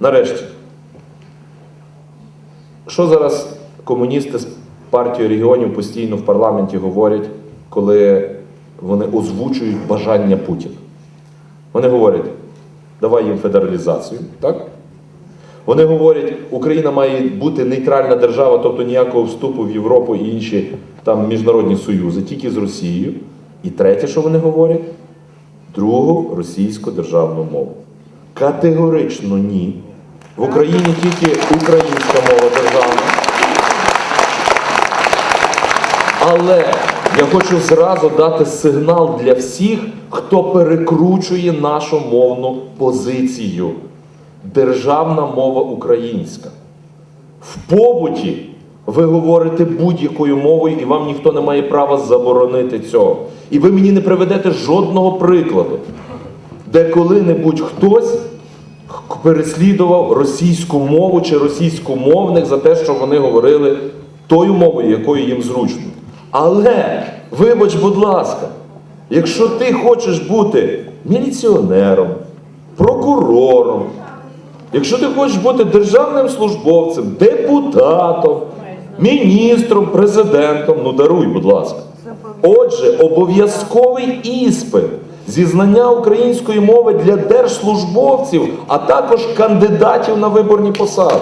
Нарешті. Що зараз комуністи з партії регіонів постійно в парламенті говорять, коли вони озвучують бажання Путіна? Вони говорять, давай їм федералізацію, так? Вони говорять, Україна має бути нейтральна держава, тобто ніякого вступу в Європу і інші там міжнародні союзи, тільки з Росією. І третє, що вони говорять, другу російську державну мову. Категорично ні. В Україні тільки українська мова державна. Але я хочу зразу дати сигнал для всіх, хто перекручує нашу мовну позицію. Державна мова українська. В побуті ви говорите будь-якою мовою, і вам ніхто не має права заборонити цього. І ви мені не приведете жодного прикладу, де коли-небудь хтось переслідував російську мову чи російськомовних за те, що вони говорили тою мовою, якою їм зручно. Але, вибач, будь ласка, якщо ти хочеш бути міліціонером, прокурором, якщо ти хочеш бути державним службовцем, депутатом, міністром, президентом, ну даруй, будь ласка. Отже, обов'язковий іспит зі знання української мови для держслужбовців, а також кандидатів на виборні посади.